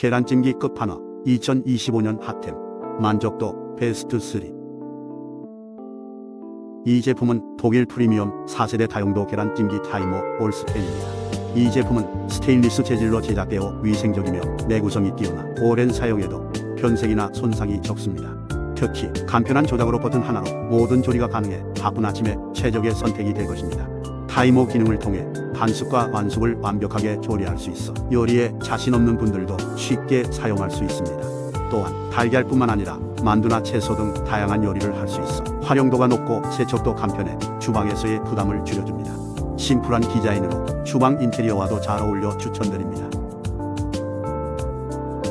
계란찜기 끝판왕 2025년 핫템 만족도 베스트 3. 이 제품은 독일 프리미엄 4세대 다용도 계란찜기 타이머 올스텐입니다. 이 제품은 스테인리스 재질로 제작되어 위생적이며 내구성이 뛰어나 오랜 사용에도 변색이나 손상이 적습니다. 특히 간편한 조작으로 버튼 하나로 모든 조리가 가능해 바쁜 아침에 최적의 선택이 될 것입니다. 타이머 기능을 통해 반숙과 완숙을 완벽하게 조리할 수 있어 요리에 자신 없는 분들도 쉽게 사용할 수 있습니다. 또한 달걀뿐만 아니라 만두나 채소 등 다양한 요리를 할 수 있어 활용도가 높고 세척도 간편해 주방에서의 부담을 줄여줍니다. 심플한 디자인으로 주방 인테리어와도 잘 어울려 추천드립니다.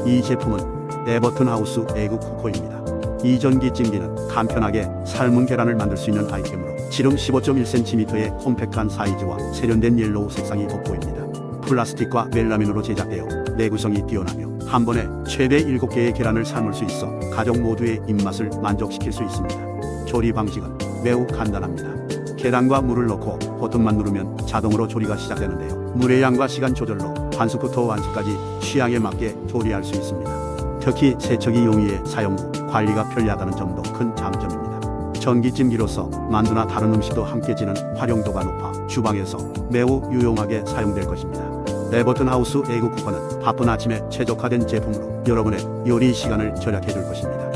이 제품은 에버튼 하우스 에그 쿠커입니다. 이 전기 찜기는 간편하게 삶은 계란을 만들 수 있는 아이템으로 지름 15.1cm의 콤팩트한 사이즈와 세련된 옐로우 색상이 돋보입니다. 플라스틱과 멜라민으로 제작되어 내구성이 뛰어나며 한 번에 최대 7개의 계란을 삶을 수 있어 가족 모두의 입맛을 만족시킬 수 있습니다. 조리 방식은 매우 간단합니다. 계란과 물을 넣고 버튼만 누르면 자동으로 조리가 시작되는데요. 물의 양과 시간 조절로 반숙부터 완숙까지 취향에 맞게 조리할 수 있습니다. 특히 세척이 용이해 사용 후 관리가 편리하다는 점도 큰 장점입니다. 전기찜기로서 만두나 다른 음식도 함께 지는 활용도가 높아 주방에서 매우 유용하게 사용될 것입니다. 레버튼 하우스 에그 쿠커는 바쁜 아침에 최적화된 제품으로 여러분의 요리 시간을 절약해 줄 것입니다.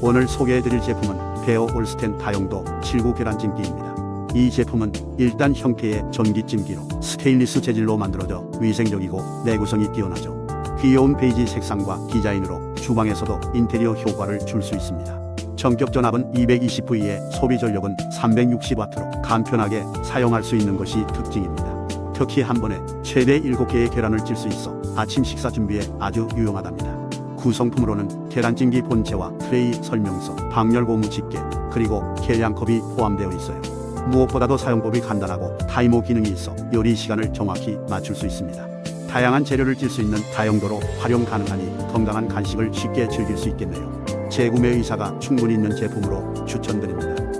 오늘 소개해 드릴 제품은 베어 올스텐 다용도 79 계란찜기입니다. 이 제품은 일단 형태의 전기찜기로 스테인리스 재질로 만들어져 위생적이고 내구성이 뛰어나죠. 귀여운 베이지 색상과 디자인으로 주방에서도 인테리어 효과를 줄 수 있습니다. 전격 전압은 220V에 소비 전력은 360W로 간편하게 사용할 수 있는 것이 특징입니다. 특히 한 번에 최대 7개의 계란을 찔 수 있어 아침 식사 준비에 아주 유용하답니다. 구성품으로는 계란찜기 본체와 트레이 설명서, 방열 고무 집게, 그리고 계량컵이 포함되어 있어요. 무엇보다도 사용법이 간단하고 타이머 기능이 있어 요리 시간을 정확히 맞출 수 있습니다. 다양한 재료를 찔 수 있는 다용도로 활용 가능하니 건강한 간식을 쉽게 즐길 수 있겠네요. 재구매 의사가 충분히 있는 제품으로 추천드립니다.